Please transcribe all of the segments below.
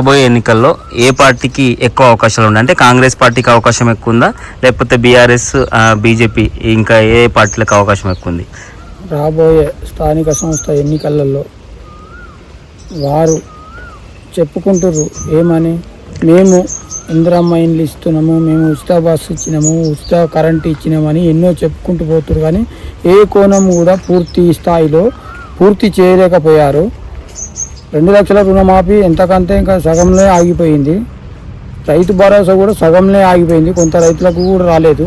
రాబోయే ఎన్నికల్లో ఏ పార్టీకి ఎక్కువ అవకాశాలు ఉన్నాయి? అంటే కాంగ్రెస్ పార్టీకి అవకాశం ఎక్కువ ఉందా? లేకపోతే బీఆర్ఎస్ బీజేపీ ఇంకా ఏ పార్టీలకు అవకాశం ఎక్కువ ఉంది? రాబోయే స్థానిక సంస్థ ఎన్నికలలో వారు చెప్పుకుంటారు ఏమని? మేము ఇందిరమ్మ ఇండ్లు ఇస్తున్నాము మేము ఉచిత బస్సు ఇచ్చినాము ఉచిత కరెంట్ ఇచ్చినామని ఎన్నో చెప్పుకుంటూ పోతున్నారు కానీ ఏ కోణం కూడా పూర్తి స్థాయిలో పూర్తి చేయలేకపోయారు. రెండు లక్షల రుణమాఫీ ఎంతకంతే ఇంకా సగంలో ఆగిపోయింది. రైతు భరోసా కూడా సగంలో ఆగిపోయింది. కొంత రైతులకు కూడా రాలేదు.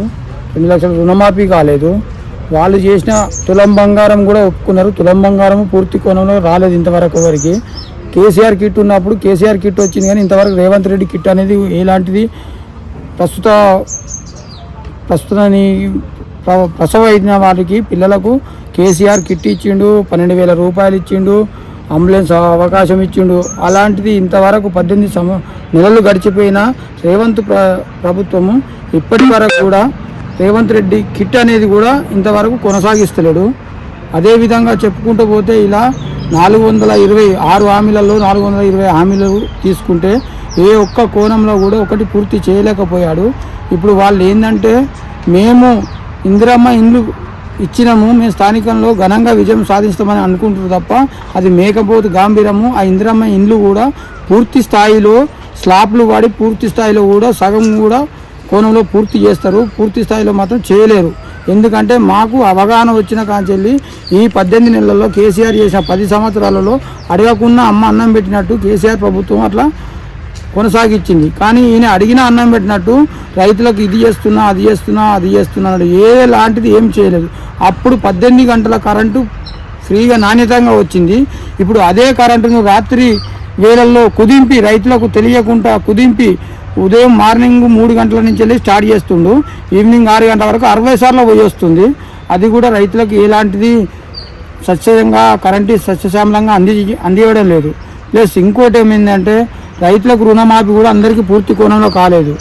రెండు లక్షల రుణమాఫీ కాలేదు. వాళ్ళు చేసిన తులం బంగారం కూడా ఒప్పుకున్నారు. తులం బంగారం పూర్తి కోణంలో రాలేదు ఇంతవరకు వరకు. కేసీఆర్ కిట్ ఉన్నప్పుడు కేసీఆర్ కిట్ వచ్చింది కానీ ఇంతవరకు రేవంత్ రెడ్డి కిట్ అనేది ఎలాంటిది? ప్రస్తుత ప్రస్తుతాన్ని ప్రసవ అయిన వారికి పిల్లలకు కేసీఆర్ కిట్ ఇచ్చిండు పన్నెండు వేల రూపాయలు ఇచ్చిండు. అంబులెన్స్ అవకాశం ఇచ్చిండు. అలాంటిది ఇంతవరకు పద్దెనిమిది సమ నెలలు గడిచిపోయిన రేవంత్ ప్ర ప్రభుత్వము ఇప్పటి వరకు కూడా రేవంత్ రెడ్డి కిట్ అనేది కూడా ఇంతవరకు కొనసాగిస్తలేడు. అదేవిధంగా చెప్పుకుంటూ పోతే ఇలా నాలుగు వందల ఇరవై ఆరు హామీలలో నాలుగు వందల ఇరవై హామీలు తీసుకుంటే ఏ ఒక్క కోణంలో కూడా ఒకటి పూర్తి చేయలేకపోయాడు. ఇప్పుడు వాళ్ళు ఏంటంటే మేము ఇందిరమ్మ ఇండ్లు ఇచ్చినము మేము స్థానికంలో ఘనంగా విజయం సాధిస్తామని అనుకుంటారు తప్ప అది మేకపోతు గాంభీరము. ఆ ఇందిరమ్మ ఇండ్లు కూడా పూర్తి స్థాయిలో స్లాబ్లు వాడి పూర్తి స్థాయిలో కూడా సగం కూడా కోణంలో పూర్తి చేస్తారు. పూర్తి స్థాయిలో మాత్రం చేయలేరు. ఎందుకంటే మాకు అవగాహన వచ్చిన కాంచెల్లి ఈ పద్దెనిమిది నెలల్లో కేసీఆర్ చేసిన పది సంవత్సరాలలో అడగకుండా అమ్మ అన్నం పెట్టినట్టు కేసీఆర్ ప్రభుత్వం అట్లా కొనసాగించింది. కానీ ఈయన అడిగిన అన్నం పెట్టినట్టు రైతులకు ఇది చేస్తున్నా అది చేస్తున్నా అది చేస్తున్నా ఏ లాంటిది ఏం చేయలేదు. అప్పుడు పద్దెనిమిది గంటల కరెంటు ఫ్రీగా నాణ్యతంగా వచ్చింది. ఇప్పుడు అదే కరెంటును రాత్రి వేళల్లో కుదింపి రైతులకు తెలియకుండా కుదింపి ఉదయం మార్నింగ్ మూడు గంటల నుంచి వెళ్ళి స్టార్ట్ చేస్తుండు. ఈవినింగ్ ఆరు గంటల వరకు అరవై సార్లు పోయి వస్తుంది. అది కూడా రైతులకు ఎలాంటిది స్వచ్ఛంగా కరెంటు సస్యశ్యామలంగా అంది అందివ్వడం లేదు. ప్లస్ ఇంకోటి ఏమైందంటే రైతులకు రుణమాఫీ కూడా అందరికీ పూర్తి కోణంలో కాలేదు.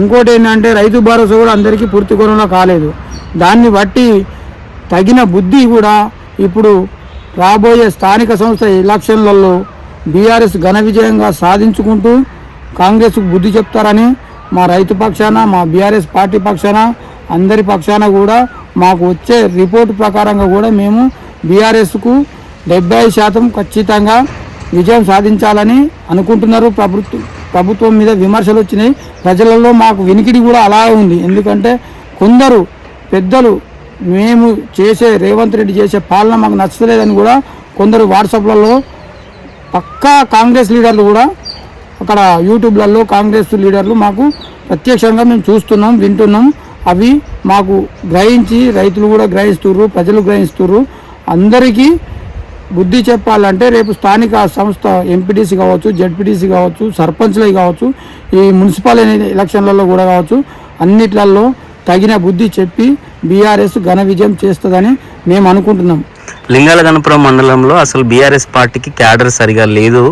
ఇంకోటి ఏంటంటే రైతు భరోసా కూడా అందరికీ పూర్తి కోణంలో కాలేదు. దాన్ని బట్టి తగిన బుద్ధి కూడా ఇప్పుడు రాబోయే స్థానిక సంస్థ ఎలక్షన్లలో బీఆర్ఎస్ ఘన విజయంగా సాధించుకుంటూ కాంగ్రెస్కు బుద్ధి చెప్తారని మా రైతు పక్షాన మా బీఆర్ఎస్ పార్టీ పక్షాన అందరి పక్షాన కూడా మాకు వచ్చే రిపోర్టు ప్రకారంగా కూడా మేము బీఆర్ఎస్కు డెబ్బై శాతం ఖచ్చితంగా విజయం సాధించాలని అనుకుంటున్నారు. ప్రభుత్వం ప్రభుత్వం మీద విమర్శలు వచ్చినాయి. ప్రజలలో మాకు వినికిడి కూడా అలాగే ఉంది. ఎందుకంటే కొందరు పెద్దలు మేము చేసే రేవంత్ రెడ్డి చేసే పాలన మాకు నచ్చలేదని కూడా కొందరు వాట్సాప్లలో పక్కా కాంగ్రెస్ లీడర్లు కూడా అక్కడ యూట్యూబ్లలో కాంగ్రెస్ లీడర్లు మాకు ప్రత్యక్షంగా మేము చూస్తున్నాం వింటున్నాం. అవి మాకు గ్రహించి రైతులు కూడా గ్రహిస్తుర్రు ప్రజలు గ్రహిస్తుర్రు. అందరికీ బుద్ధి చెప్పాలంటే రేపు స్థానిక సంస్థ ఎంపీటీసీ కావచ్చు జడ్పీటీసీ కావచ్చు సర్పంచ్లవి కావచ్చు ఈ మున్సిపల్ ఎలక్షన్లలో కూడా కావచ్చు అన్నిట్లలో తగిన బుద్ధి చెప్పి బీఆర్ఎస్ ఘన విజయం చేస్తుందని మేము అనుకుంటున్నాం. లింగాల గణపురం మండలంలో అసలు బీఆర్ఎస్ పార్టీకి క్యాడర్ సరిగా లేదు.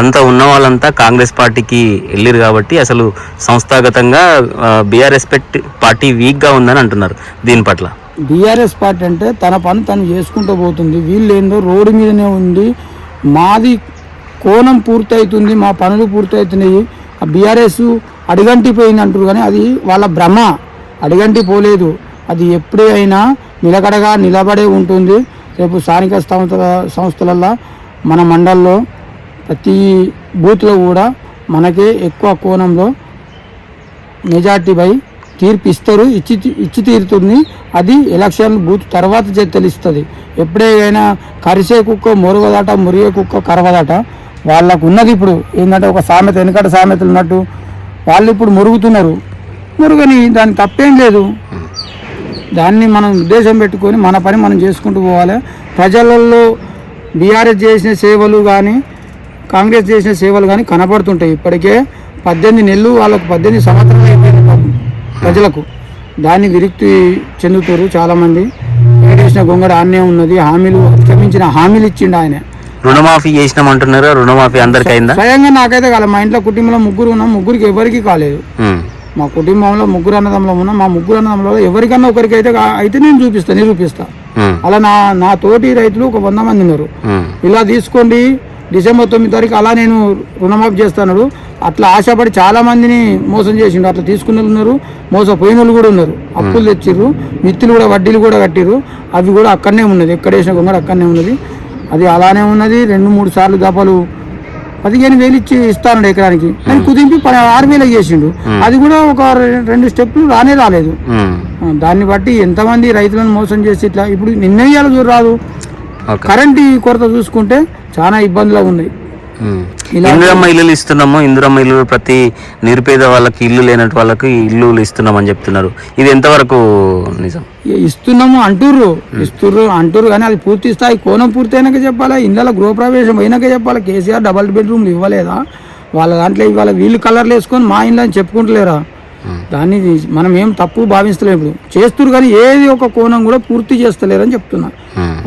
అంతా ఉన్న వాళ్ళంతా కాంగ్రెస్ పార్టీకి వెళ్ళిరు కాబట్టి అసలు సంస్థాగతంగా బీఆర్ఎస్ పార్టీ వీక్గా ఉందని అంటున్నారు. దీని పట్ల. బీఆర్ఎస్ పార్టీ అంటే తన పని తను చేసుకుంటూ పోతుంది. వీళ్ళు ఏందో రోడ్డు మీదనే ఉంది మాది కోణం పూర్తవుతుంది మా పనులు పూర్తవుతున్నాయి బీఆర్ఎస్ అడిగంటి పోయింది అంటారు కానీ అది వాళ్ళ భ్రమ. అడిగంటి పోలేదు. అది ఎప్పుడే అయినా నిలకడగా నిలబడే ఉంటుంది. రేపు స్థానిక సంస్థల సంస్థలల్లో మన మండల్లో ప్రతి బూత్లో కూడా మనకే ఎక్కువ కోణంలో మెజార్టీపై తీర్పు ఇస్తారు ఇచ్చి ఇచ్చి తీరుతుంది. అది ఎలక్షన్ బూత్ తర్వాత తెలుస్తుంది. ఎప్పుడైనా కరిసే కుక్క మురుగదట మురిగే కుక్క కరవదాట వాళ్ళకు ఉన్నది ఇప్పుడు. ఏంటంటే ఒక సామెత వెనకట సామెతలు ఉన్నట్టు. వాళ్ళు ఇప్పుడు మురుగుతున్నారు. మురుగని దాని తప్పేం లేదు. దాన్ని మనం ఉద్దేశం పెట్టుకొని మన పని మనం చేసుకుంటూ పోవాలి. ప్రజలలో బీఆర్ఎస్ చేసిన సేవలు కానీ కాంగ్రెస్ చేసిన సేవలు కానీ కనపడుతుంటాయి. ఇప్పటికే పద్దెనిమిది నెలలు వాళ్ళకు పద్దెనిమిది సంవత్సరాలు అయిపోయింది ప్రజలకు. దాన్ని విరక్తి చెందుతారు చాలామంది. వెంకటేశ్వర గొంగడ ఆన్నే ఉన్నది. హామీలు అతిక్రమించిన హామీలు ఇచ్చిండు ఆయన. రుణమాఫీ చేసినామంటున్నారు? రుణమాఫీ అందరికి అయిందా స్వయంగా నాకైతే కాలేదు మా ఇంట్లో కుటుంబంలో ముగ్గురు ఉన్నాం. ముగ్గురికి ఎవరికి కాలేదు. మా కుటుంబంలో ముగ్గురు అన్నదమ్ములు ఉన్నాం మా ముగ్గురు అన్నదమ్ములలో ఎవరికన్నా ఒకరికి అయితే అయితే నేను చూపిస్తాను నిరూపిస్తా ఉమ్. అలా నా నా తోటి రైతులు ఒక వంద మంది ఉన్నారు. ఇలా తీసుకోండి డిసెంబర్ తొమ్మిది తారీఖు అలా నేను రుణమాఫీ చేస్తాను అట్లా ఆశపడి చాలా మందిని మోసం చేసిండు అట్లా తీసుకున్న వాళ్ళు ఉన్నారు మోసపోయిన వాళ్ళు కూడా ఉన్నారు. అప్పులు తెచ్చిర్రు మిత్తులు కూడా వడ్డీలు కూడా కట్టిర్రు. అవి కూడా అక్కడనే ఉన్నది ఎక్కడ వేసిన గొంగడ అక్కడనే ఉన్నది. అది అలానే ఉన్నది రెండు మూడు సార్లు దఫలు పదిహేను వేలు ఇచ్చి ఇస్తాను ఎకరానికి. కానీ కుదింపి ఆరు వేలు చేసిండు. అది కూడా ఒక రెండు స్టెప్లు రానే రాలేదు. దాన్ని బట్టి ఎంతమంది రైతులను మోసం చేసి ఇట్లా ఇప్పుడు నిర్ణయాలు రాదు. కరెంట్ కొరత చూసుకుంటే చాలా ఇబ్బందులు ఉన్నాయి. ఇందిరమ్మ ఇల్లులు ఇస్తున్నాము. ఇందిరమ్మ ఇల్లు ప్రతి నిరుపేద వాళ్ళకి ఇల్లు లేనట్టు వాళ్ళకి ఇల్లు ఇస్తున్నామని చెప్తున్నారు. ఇది ఎంతవరకు నిజం? ఇస్తున్నాము అంటుర్రు. ఇస్తుర్రు అంటుర్రు కానీ అది పూర్తి స్థాయి కోణం పూర్తి అయినాక చెప్పాలా? ఇందులో గృహప్రవేశం అయినాక చెప్పాలా? కేసీఆర్ డబల్ బెడ్రూమ్లు ఇవ్వలేదా? వాళ్ళ దాంట్లో ఇవాళ వీళ్ళు కలర్లు వేసుకొని మా ఇంట్లో అని చెప్పుకుంటలేరా? దాన్ని మనం ఏం తప్పు భావిస్తలేము ఇప్పుడు. చేస్తురు కానీ ఏది ఒక కోణం కూడా పూర్తి చేస్తలేరని చెప్తున్నా.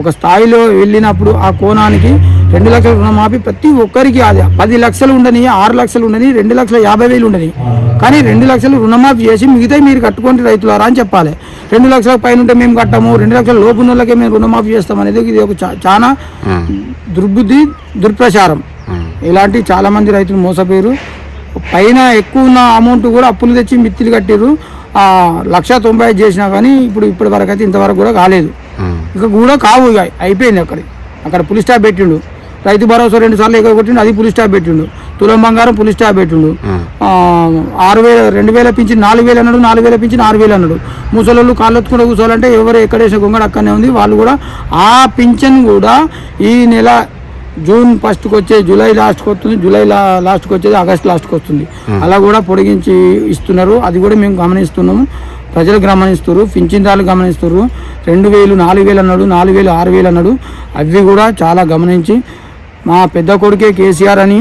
ఒక స్థాయిలో వెళ్ళినప్పుడు ఆ కోణానికి రెండు లక్షల రుణమాఫీ ప్రతి ఒక్కరికి అది పది లక్షలు ఉండని ఆరు లక్షలు ఉండని రెండు లక్షల యాభై వేలు ఉండని కానీ రెండు లక్షలు రుణమాఫీ చేసి మిగతా మీరు కట్టుకోండి రైతులారా అని చెప్పాలి రెండు లక్షల పైన ఉంటే మేము కట్టము రెండు లక్షల లోపు ఉన్న వాళ్ళకే మేము రుణమాఫీ చేస్తాం అనేది ఇది ఒక చాలా. దుర్బుద్ధి దుర్ప్రచారం. ఇలాంటి చాలా మంది రైతులు మోసపోయారు పైన ఎక్కువ ఉన్న అమౌంట్ కూడా అప్పులు తెచ్చి మిత్తిలు కట్టారు ఆ లక్ష తొంభై ఐదు చేసినా కానీ ఇప్పుడు ఇప్పటి వరకు అయితే ఇంతవరకు కూడా కాలేదు. ఇక కూడా కావు ఇక అయిపోయింది అక్కడ అక్కడ పులి స్టాప్ పెట్టిండు రైతు భరోసా రెండు సార్లు ఎక్కడ కొట్టిండు అది పులి స్టాప్ పెట్టిండు. తులం బంగారం పులి స్టాప్ పెట్టిండు. ఆరు వేల రెండు వేల పింఛన్ నాలుగు వేలు అన్నాడు నాలుగు వేల పింఛన్ ఆరు వేలు అన్నాడు. ముసలోళ్ళు కాళ్ళు ఎత్తుకుంటూ కూర్చోవాలంటే ఎవరు ఎక్కడేసిన గొంగడ అక్కడనే ఉంది. వాళ్ళు కూడా ఆ పింఛన్ కూడా ఈ నెల జూన్ ఫస్ట్కి వచ్చే జూలై లాస్ట్కి వస్తుంది జూలై లా లాస్ట్కి వచ్చేది ఆగస్ట్ లాస్ట్కి వస్తుంది. అలా కూడా పొడిగించి ఇస్తున్నారు. అది కూడా మేము గమనిస్తున్నాము. ప్రజలు గమనిస్తారు పింఛన్దారులు గమనిస్తారు రెండు వేలు నాలుగు వేలు అన్నాడు నాలుగు వేలు ఆరు వేలు అన్నాడు. అవి కూడా చాలా గమనించి మా పెద్ద కొడుకే కేసీఆర్ అని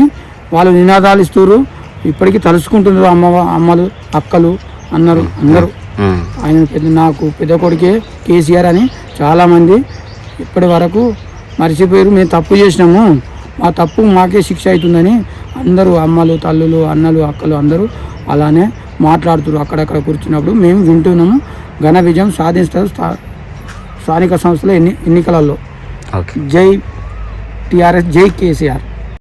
వాళ్ళు నినాదాలు ఇస్తారు ఇప్పటికీ తలుసుకుంటున్నారు అమ్మ అమ్మలు అక్కలు అన్నారు అందరూ. ఆయన పెద్ద నాకు పెద్ద కొడుకే కేసీఆర్ అని చాలామంది ఇప్పటి వరకు మర్చిపోయారు మేము తప్పు చేసినాము. మా తప్పు మాకే శిక్ష అవుతుందని అందరూ అమ్మలు తల్లులు అన్నలు అక్కలు అందరూ అలానే మాట్లాడుతున్నారు అక్కడక్కడ కూర్చున్నప్పుడు మేము వింటున్నాము. ఘన విజయం సాధిస్తారు స్థా- స్థానిక సంస్థల ఎన్ని ఎన్నికలలో. ఓకే జై టిఆర్ఎస్ జై కేసీఆర్